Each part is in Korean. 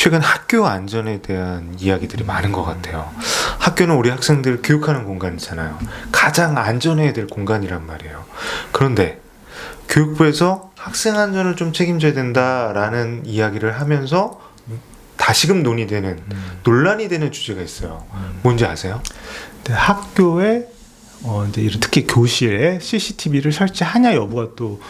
최근 학교 안전에 대한 이야기들이 많은 것 같아요. 학교는 우리 학생들 교육하는 공간이잖아요. 가장 안전해야 될 공간이란 말이에요. 그런데 교육부에서 학생 안전을 좀 책임져야 된다라는 이야기를 하면서 다시금 논의되는 논란이 되는 주제가 있어요. 뭔지 아세요? 근데 학교에 어 이제 특히 교실에 CCTV를 설치하냐 여부가 또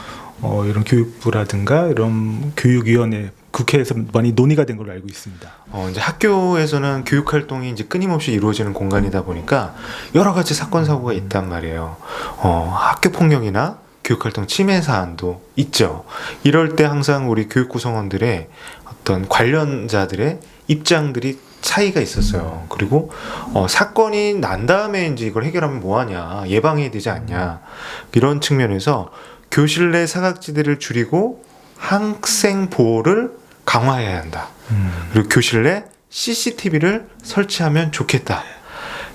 어, 이런 교육부라든가 이런 교육위원회 국회에서 많이 논의가 된 걸로 알고 있습니다. 어, 이제 학교에서는 교육 활동이 이제 끊임없이 이루어지는 공간이다 보니까 여러 가지 사건 사고가 있단 말이에요. 어, 학교 폭력이나 교육 활동 침해 사안도 있죠. 이럴 때 항상 우리 교육 구성원들의 어떤 관련자들의 입장들이 차이가 있었어요. 그리고 어, 사건이 난 다음에 이제 이걸 해결하면 뭐하냐 예방해야 되지 않냐 이런 측면에서 교실 내 사각지대를 줄이고 학생 보호를 강화해야 한다. 그리고 교실 내 CCTV를 설치하면 좋겠다.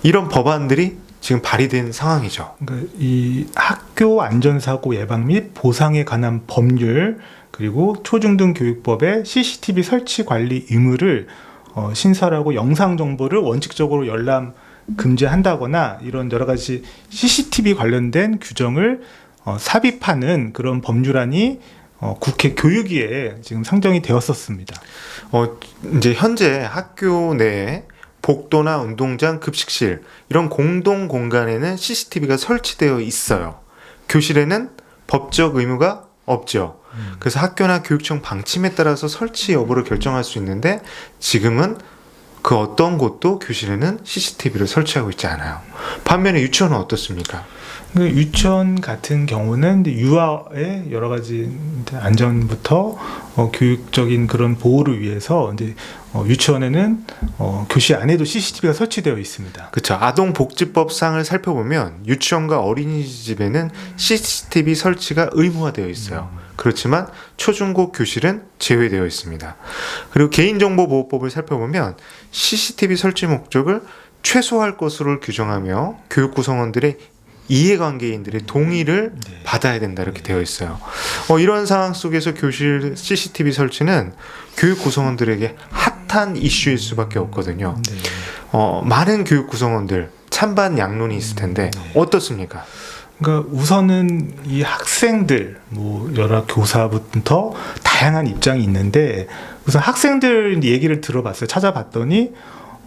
이런 법안들이 지금 발의된 상황이죠. 그러니까 이 학교 안전사고 예방 및 보상에 관한 법률 그리고 초중등 교육법의 CCTV 설치 관리 의무를 어, 신설하고 영상 정보를 원칙적으로 열람 금지한다거나 이런 여러 가지 CCTV 관련된 규정을 어, 삽입하는 그런 법률안이 어, 국회 교육위에 지금 상정이 되었었습니다. 어, 이제 현재 학교 내에 복도나 운동장, 급식실 이런 공동 공간에는 CCTV가 설치되어 있어요. 교실에는 법적 의무가 없죠. 그래서 학교나 교육청 방침에 따라서 설치 여부를 결정할 수 있는데 지금은 그 어떤 곳도 교실에는 CCTV를 설치하고 있지 않아요. 반면에 유치원은 어떻습니까? 그 유치원 같은 경우는 유아의 여러 가지 안전부터 어, 교육적인 그런 보호를 위해서 이제 어, 유치원에는 어, 교실 안에도 CCTV가 설치되어 있습니다. 그렇죠. 아동복지법상을 살펴보면 유치원과 어린이집에는 CCTV 설치가 의무화되어 있어요. 그렇지만 초중고 교실은 제외되어 있습니다. 그리고 개인정보보호법을 살펴보면 CCTV 설치 목적을 최소화할 것으로 규정하며 교육 구성원들의 이해관계인들의 동의를 받아야 된다 이렇게 되어 있어요. 어, 이런 상황 속에서 교실 CCTV 설치는 교육 구성원들에게 핫한 이슈일 수밖에 없거든요. 네. 어, 많은 교육 구성원들 찬반 양론이 있을 텐데 어떻습니까? 그러니까 우선은 이 학생들 뭐 여러 교사부터 다양한 입장이 있는데 우선 학생들 얘기를 들어봤어요. 찾아봤더니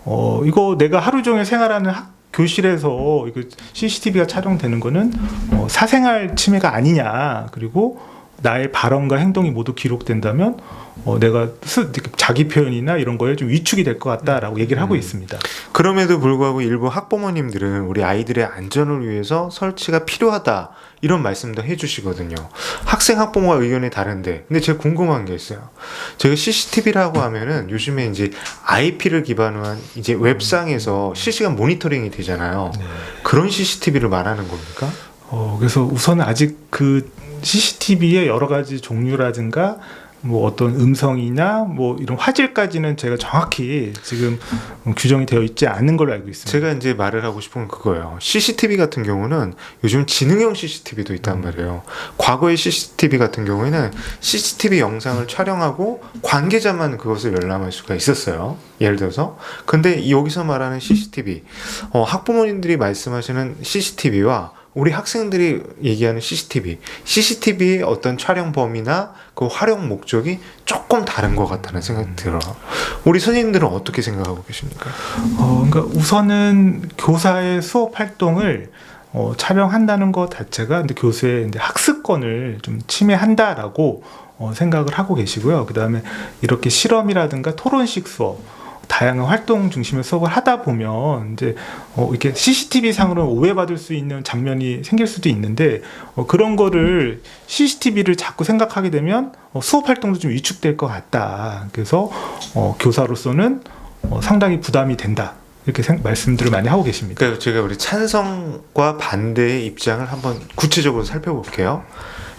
어 이거 내가 하루 종일 생활하는 학 교실에서 이거 CCTV가 촬영되는 거는 어, 사생활 침해가 아니냐. 그리고 나의 발언과 행동이 모두 기록된다면 어, 내가 스, 자기 표현이나 이런 거에 좀 위축이 될 것 같다라고 얘기를 하고 있습니다. 그럼에도 불구하고 일부 학부모님들은 우리 아이들의 안전을 위해서 설치가 필요하다 이런 말씀도 해주시거든요. 학생 학부모와 의견이 다른데, 근데 제가 궁금한 게 있어요. 제가 CCTV라고 하면은 요즘에 이제 IP를 기반으로 한 이제 웹상에서 실시간 모니터링이 되잖아요. 그런 CCTV를 말하는 겁니까? 어, 그래서 우선 아직 그 CCTV의 여러 가지 종류라든가 뭐 어떤 음성이나 뭐 이런 화질까지는 제가 정확히 지금 규정이 되어 있지 않은 걸로 알고 있습니다. 제가 이제 말을 하고 싶은 건 그거예요. CCTV 같은 경우는 요즘 지능형 CCTV도 있단 말이에요. 과거의 CCTV 같은 경우에는 CCTV 영상을 촬영하고 관계자만 그것을 열람할 수가 있었어요. 예를 들어서. 근데 여기서 말하는 CCTV, 어, 학부모님들이 말씀하시는 CCTV와 우리 학생들이 얘기하는 CCTV, CCTV의 어떤 촬영 범위나 그 활용 목적이 조금 다른 것 같다는 생각이 들어요. 우리 선생님들은 어떻게 생각하고 계십니까? 어, 그러니까 우선은 교사의 수업 활동을 어, 촬영한다는 것 자체가 근데 교수의 이제 학습권을 좀 침해한다라고 어, 생각을 하고 계시고요. 그 다음에 이렇게 실험이라든가 토론식 수업, 다양한 활동 중심의 수업을 하다 보면 이제 어, 이렇게 CCTV 상으로 오해받을 수 있는 장면이 생길 수도 있는데 어, 그런 거를 CCTV를 자꾸 생각하게 되면 어, 수업 활동도 좀 위축될 것 같다. 그래서 어, 교사로서는 어, 상당히 부담이 된다. 이렇게 생- 말씀들을 많이 하고 계십니다. 그러니까 제가 우리 찬성과 반대의 입장을 한번 구체적으로 살펴볼게요.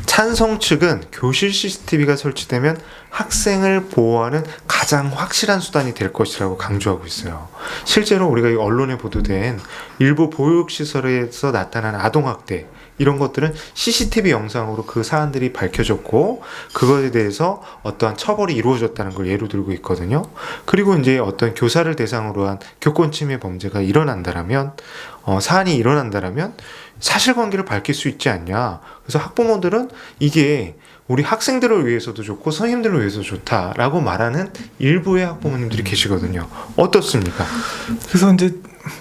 찬성 측은 교실 CCTV가 설치되면 학생을 보호하는 가장 확실한 수단이 될 것이라고 강조하고 있어요. 실제로 우리가 이 언론에 보도된 일부 보육시설에서 나타난 아동학대 이런 것들은 CCTV 영상으로 그 사안들이 밝혀졌고 그것에 대해서 어떠한 처벌이 이루어졌다는 걸 예로 들고 있거든요. 그리고 이제 어떤 교사를 대상으로 한 교권 침해 범죄가 일어난다라면 어, 사안이 일어난다라면 사실관계를 밝힐 수 있지 않냐. 그래서 학부모들은 이게 우리 학생들을 위해서도 좋고 선생님들을 위해서 좋다라고 말하는 일부의 학부모님들이 계시거든요. 어떻습니까? 그래서 이제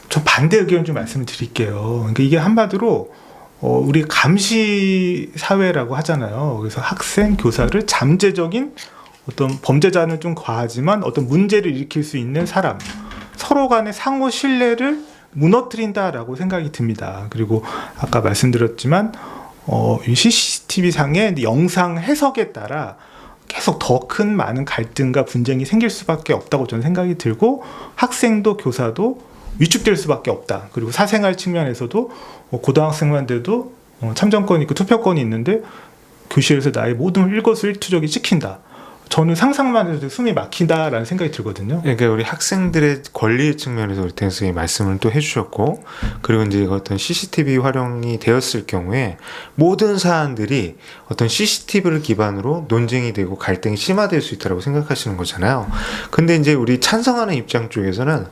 저 반대 의견 좀 말씀을 드릴게요. 그러니까 이게 한마디로 어, 우리 감시 사회라고 하잖아요. 그래서 학생, 교사를 잠재적인 어떤 범죄자는 좀 과하지만 어떤 문제를 일으킬 수 있는 사람, 서로 간의 상호 신뢰를 무너뜨린다라고 생각이 듭니다. 그리고 아까 말씀드렸지만 어, 이 CCTV 상의 영상 해석에 따라 계속 더 큰 많은 갈등과 분쟁이 생길 수밖에 없다고 저는 생각이 들고 학생도 교사도 위축될 수밖에 없다. 그리고 사생활 측면에서도 어, 고등학생만 돼도 어, 참정권이 있고 투표권이 있는데 교실에서 나의 모든 일거수일투족이 찍힌다. 저는 상상만 해도 숨이 막힌다라는 생각이 들거든요. 그러니까 우리 학생들의 권리 측면에서 우리 태 선생님이 말씀을 또 해주셨고 그리고 이제 어떤 CCTV 활용이 되었을 경우에 모든 사안들이 어떤 CCTV를 기반으로 논쟁이 되고 갈등이 심화될 수 있다고 생각하시는 거잖아요. 근데 이제 우리 찬성하는 입장 쪽에서는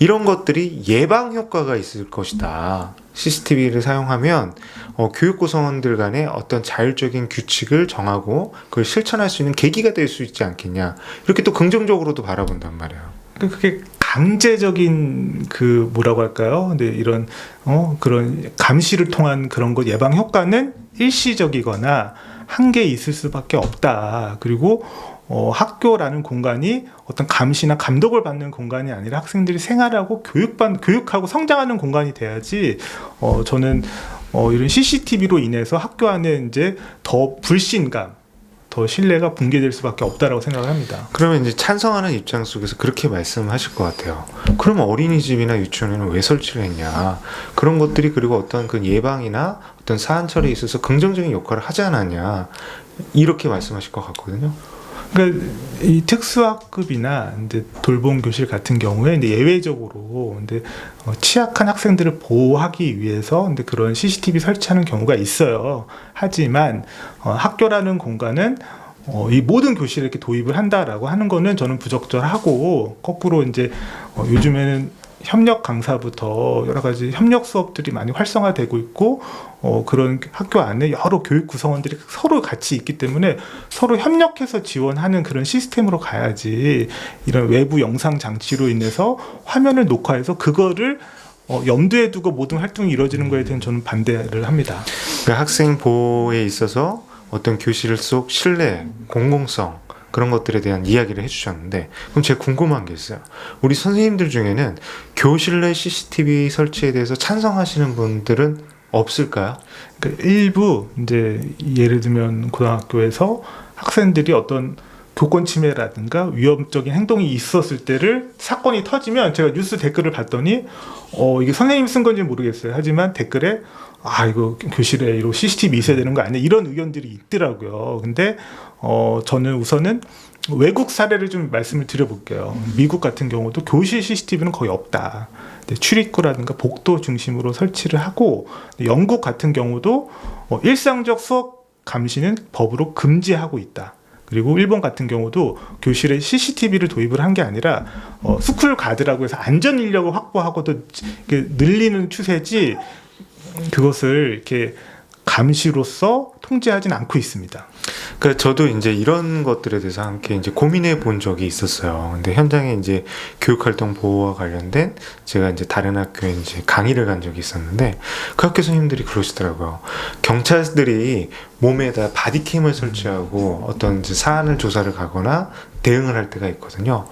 이런 것들이 예방 효과가 있을 것이다. CCTV를 사용하면 어, 교육 구성원들 간에 어떤 자율적인 규칙을 정하고 그걸 실천할 수 있는 계기가 될 수 있지 않겠냐. 이렇게 또 긍정적으로도 바라본단 말이에요. 그- 그게 강제적인 그 뭐라고 할까요? 근데 이런 어 그런 감시를 통한 그런 것 예방 효과는 일시적이거나 한계 있을 수밖에 없다. 그리고 어, 학교라는 공간이 어떤 감시나 감독을 받는 공간이 아니라 학생들이 생활하고 교육받 교육하고 성장하는 공간이 돼야지 어, 저는 어, 이런 CCTV로 인해서 학교 안에 이제 더 불신감, 더 신뢰가 붕괴될 수밖에 없다라고 생각을 합니다. 그러면 이제 찬성하는 입장 속에서 그렇게 말씀하실 것 같아요. 그러면 어린이집이나 유치원에는 왜 설치를 했냐? 그런 것들이 그리고 어떤 그 예방이나 어떤 사안 처리에 있어서 긍정적인 역할을 하지 않았냐? 이렇게 말씀하실 것 같거든요. 그러니까 이 특수학급이나 이제 돌봄 교실 같은 경우에 이제 예외적으로 근데 어, 취약한 학생들을 보호하기 위해서 근데 그런 CCTV 설치하는 경우가 있어요. 하지만 어, 학교라는 공간은 어, 이 모든 교실에 이렇게 도입을 한다라고 하는 거는 저는 부적절하고 거꾸로 이제 어, 요즘에는 협력 강사부터 여러 가지 협력 수업들이 많이 활성화되고 있고 어, 그런 학교 안에 여러 교육 구성원들이 서로 같이 있기 때문에 서로 협력해서 지원하는 그런 시스템으로 가야지 이런 외부 영상 장치로 인해서 화면을 녹화해서 그거를 어, 염두에 두고 모든 활동이 이루어지는 거에 대해서는 저는 반대를 합니다. 그러니까 학생 보호에 있어서 어떤 교실 속 신뢰, 공공성 그런 것들에 대한 이야기를 해주셨는데 그럼 제가 궁금한 게 있어요. 우리 선생님들 중에는 교실 내 CCTV 설치에 대해서 찬성하시는 분들은 없을까요? 그 일부 이제 예를 들면 고등학교에서 학생들이 어떤 교권 침해라든가 위험적인 행동이 있었을 때를 사건이 터지면 제가 뉴스 댓글을 봤더니 어 이게 선생님 쓴 건지 모르겠어요. 하지만 댓글에 아 이거 교실에 이런 CCTV 있어야 되는 거 아니야 이런 의견들이 있더라고요. 근데 어 저는 우선은 외국 사례를 좀 말씀을 드려볼게요. 미국 같은 경우도 교실 CCTV는 거의 없다. 출입구라든가 복도 중심으로 설치를 하고 영국 같은 경우도 어, 일상적 수업 감시는 법으로 금지하고 있다. 그리고 일본 같은 경우도 교실에 CCTV를 도입을 한 게 아니라 어, 스쿨 가드라고 해서 안전 인력을 확보하고도 늘리는 추세지 그것을 이렇게 감시로서 통제하진 않고 있습니다. 그러니까 저도 이제 이런 것들에 대해서 함께 이제 고민해 본 적이 있었어요. 근데 현장에 이제 교육활동 보호와 관련된 제가 이제 다른 학교에 이제 강의를 간 적이 있었는데 그 학교 선생님들이 그러시더라고요. 경찰들이 몸에다 바디캠을 설치하고 어떤 이제 사안을 조사를 가거나 대응을 할 때가 있거든요.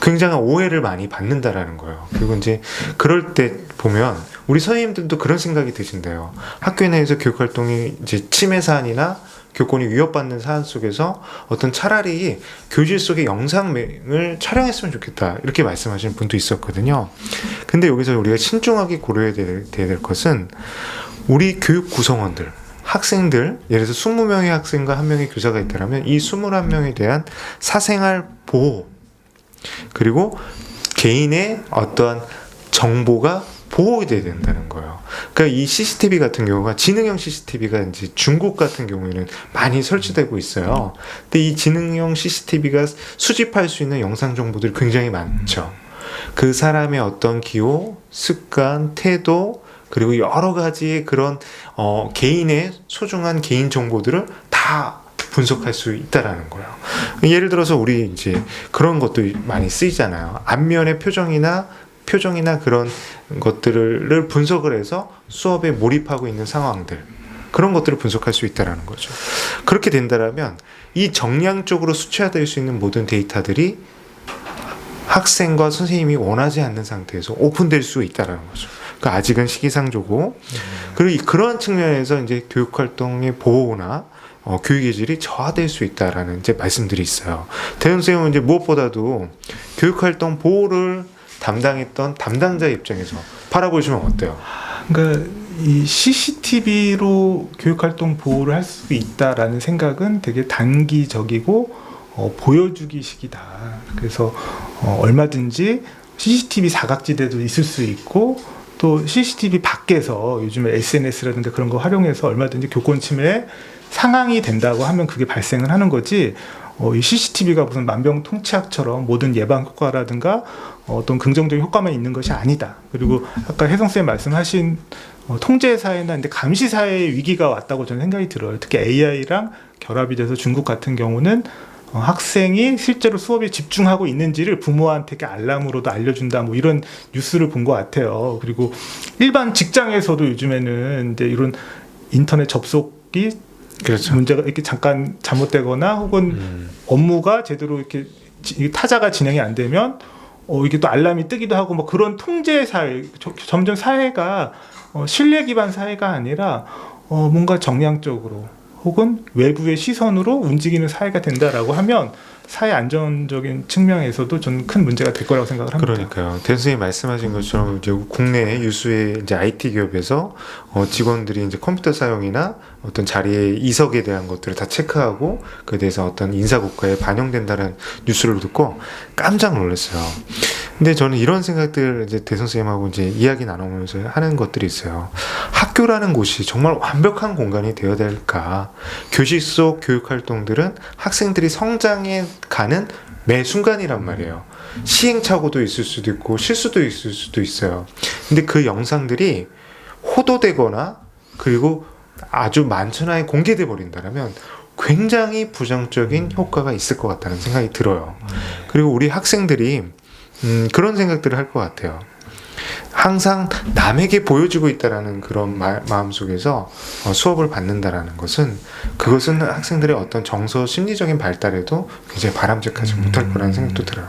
굉장한 오해를 많이 받는다라는 거예요. 그리고 이제 그럴 때 보면 우리 선생님들도 그런 생각이 드신대요. 학교 내에서 교육 활동이 이제 침해 사안이나 교권이 위협받는 사안 속에서 어떤 차라리 교실 속의 영상을 촬영했으면 좋겠다 이렇게 말씀하시는 분도 있었거든요. 근데 여기서 우리가 신중하게 고려해야 될 것은 우리 교육 구성원들 학생들 예를 들어서 20명의 학생과 한 명의 교사가 있다면 이 21명에 대한 사생활 보호 그리고 개인의 어떠한 정보가 보호돼야 된다는 거예요. 그러니까 이 CCTV 같은 경우가 지능형 CCTV가 이제 중국 같은 경우에는 많이 설치되고 있어요. 근데 이 지능형 CCTV가 수집할 수 있는 영상 정보들이 굉장히 많죠. 그 사람의 어떤 기호, 습관, 태도, 그리고 여러 가지의 그런 어, 개인의 소중한 개인 정보들을 다 분석할 수 있다라는 거예요. 예를 들어서 우리 이제 그런 것도 많이 쓰이잖아요. 안면의 표정이나 표정이나 그런 것들을 분석을 해서 수업에 몰입하고 있는 상황들 그런 것들을 분석할 수 있다라는 거죠. 그렇게 된다라면 이 정량적으로 수치화될 수 있는 모든 데이터들이 학생과 선생님이 원하지 않는 상태에서 오픈될 수 있다라는 거죠. 그 아직은 시기상조고 그리고 이- 그런 측면에서 이제 교육 활동의 보호나 어, 교육의 질이 저하될 수 있다라는 이제 말씀들이 있어요. 대현 선생님은 이제 무엇보다도 교육 활동 보호를 담당했던 담당자 입장에서 바라보시면 어때요? 그러니까 이 CCTV로 교육활동 보호를 할 수 있다라는 생각은 되게 단기적이고 어, 보여주기식이다. 그래서 어, 얼마든지 CCTV 사각지대도 있을 수 있고 또 CCTV 밖에서 요즘에 SNS라든가 그런 거 활용해서 얼마든지 교권 침해 상황이 된다고 하면 그게 발생을 하는 거지. 어, 이 CCTV가 무슨 만병통치약처럼 모든 예방 효과라든가 어, 어떤 긍정적인 효과만 있는 것이 아니다. 그리고 아까 혜성 쌤 말씀하신 어, 통제 사회나 근데 감시 사회의 위기가 왔다고 저는 생각이 들어요. 특히 AI랑 결합이 돼서 중국 같은 경우는 어, 학생이 실제로 수업에 집중하고 있는지를 부모한테 알람으로도 알려준다 뭐 이런 뉴스를 본 것 같아요. 그리고 일반 직장에서도 요즘에는 이제 이런 인터넷 접속이 그렇죠. 문제가 이렇게 잠깐 잘못되거나 혹은 음, 업무가 제대로 이렇게 타자가 진행이 안 되면 어 이게 또 알람이 뜨기도 하고 뭐 그런 통제 사회 저- 점점 사회가 어 신뢰 기반 사회가 아니라 어 뭔가 정량적으로 혹은 외부의 시선으로 움직이는 사회가 된다라고 하면 사회 안전적인 측면에서도 저는 큰 문제가 될 거라고 생각을 합니다. 그러니까요. 대선생님 말씀하신 것처럼 이제 국내 유수의 이제 IT 기업에서 어, 직원들이 이제 컴퓨터 사용이나 어떤 자리의 이석에 대한 것들을 다 체크하고 그에 대해서 어떤 인사고과에 반영된다는 뉴스를 듣고 깜짝 놀랐어요. 근데 저는 이런 생각들 이제 대선생님하고 이제 이야기 나누면서 하는 것들이 있어요. 학교라는 곳이 정말 완벽한 공간이 되어야 될까? 교실 속 교육 활동들은 학생들이 성장해 가는 매 순간이란 말이에요. 시행착오도 있을 수도 있고 실수도 있을 수도 있어요. 근데 그 영상들이 호도되거나 그리고 아주 만천하에 공개돼 버린다면 굉장히 부정적인 효과가 있을 것 같다는 생각이 들어요. 그리고 우리 학생들이 음, 그런 생각들을 할 것 같아요. 항상 남에게 보여주고 있다라는 그런 마, 마음 속에서 어, 수업을 받는다라는 것은 그것은 학생들의 어떤 정서 심리적인 발달에도 굉장히 바람직하지 못할 거라는 생각도 들어요.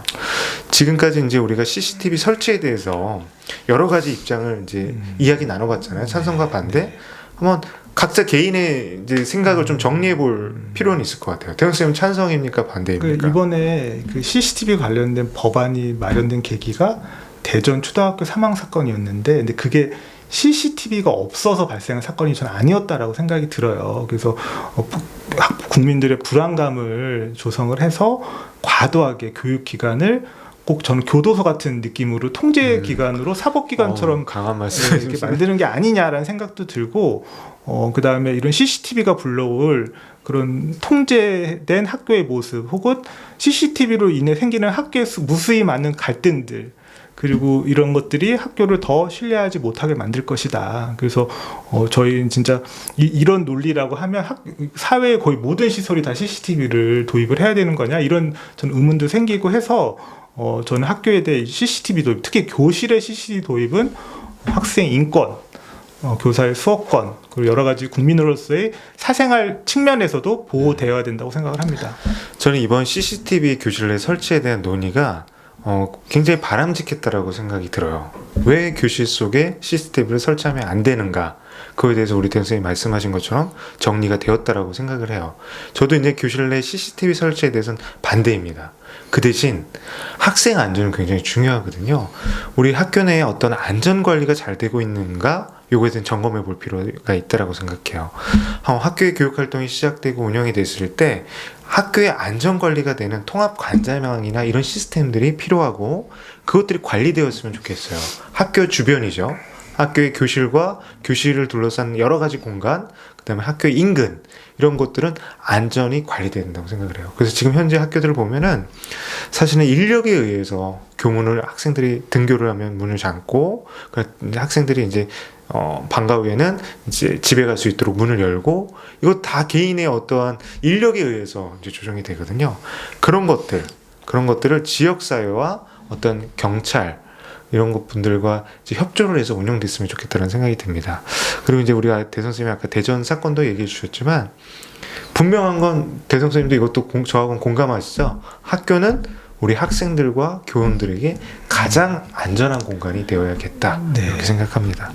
지금까지 이제 우리가 CCTV 설치에 대해서 여러 가지 입장을 이제 이야기 나눠봤잖아요. 찬성과 반대. 한번 각자 개인의 이제 생각을 좀 정리해 볼 필요는 있을 것 같아요. 대형 쌤은 찬성입니까 그 반대입니까? 이번에 그 CCTV 관련된 법안이 마련된 계기가 대전 초등학교 사망 사건이었는데, 근데 그게 CCTV가 없어서 발생한 사건이 저는 아니었다라고 생각이 들어요. 그래서 어, 국민들의 불안감을 조성을 해서 과도하게 교육 기관을 꼭 저는 교도소 같은 느낌으로 통제 기관으로 사법 기관처럼 어, 강한 네, 말씀 이렇게 만드는 게 아니냐라는 생각도 들고 어 그다음에 이런 CCTV가 불러올 그런 통제된 학교의 모습 혹은 CCTV로 인해 생기는 학교에 수- 무수히 많은 갈등들 그리고 이런 것들이 학교를 더 신뢰하지 못하게 만들 것이다. 그래서 어 저희는 진짜 이, 런 논리라고 하면 학, 사회의 거의 모든 시설이 다 CCTV를 도입을 해야 되는 거냐 이런 전 의문도 생기고 해서 어 저는 학교에 대해 CCTV 도입 특히 교실의 CCTV 도입은 학생 인권 어, 교사의 수업권 그리고 여러 가지 국민으로서의 사생활 측면에서도 보호되어야 된다고 생각을 합니다. 저는 이번 CCTV 교실 내 설치에 대한 논의가 어, 굉장히 바람직했다라고 생각이 들어요. 왜 교실 속에 CCTV를 설치하면 안 되는가? 그거에 대해서 우리 대선생님이 말씀하신 것처럼 정리가 되었다라고 생각을 해요. 저도 이제 교실 내 CCTV 설치에 대해서는 반대입니다. 그 대신 학생 안전은 굉장히 중요하거든요. 우리 학교 내에 어떤 안전 관리가 잘 되고 있는가? 요거에 대한 점검해 볼 필요가 있다라고 생각해요. 어, 학교의 교육 활동이 시작되고 운영이 됐을 때 학교의 안전 관리가 되는 통합 관자망이나 이런 시스템들이 필요하고 그것들이 관리되었으면 좋겠어요. 학교 주변이죠. 학교의 교실과 교실을 둘러싼 여러 가지 공간, 그다음에 학교 인근 이런 것들은 안전이 관리돼야 된다고 생각을 해요. 그래서 지금 현재 학교들을 보면은 사실은 인력에 의해서 교문을 학생들이 등교를 하면 문을 잠고 그러니까 학생들이 이제 어, 방과 후에는 이제 집에 갈 수 있도록 문을 열고 이거 다 개인의 어떠한 인력에 의해서 이제 조정이 되거든요. 그런 것들 그런 것들을 지역 사회와 어떤 경찰 이런 것 분들과 협조를 해서 운영됐으면 좋겠다는 생각이 듭니다. 그리고 이제 우리가 대 선생님이 아까 대전 사건도 얘기해 주셨지만 분명한 건 대선 선생님도 이것도 공, 저하고는 공감하시죠? 학교는 우리 학생들과 교원들에게 가장 안전한 공간이 되어야겠다 네. 이렇게 생각합니다.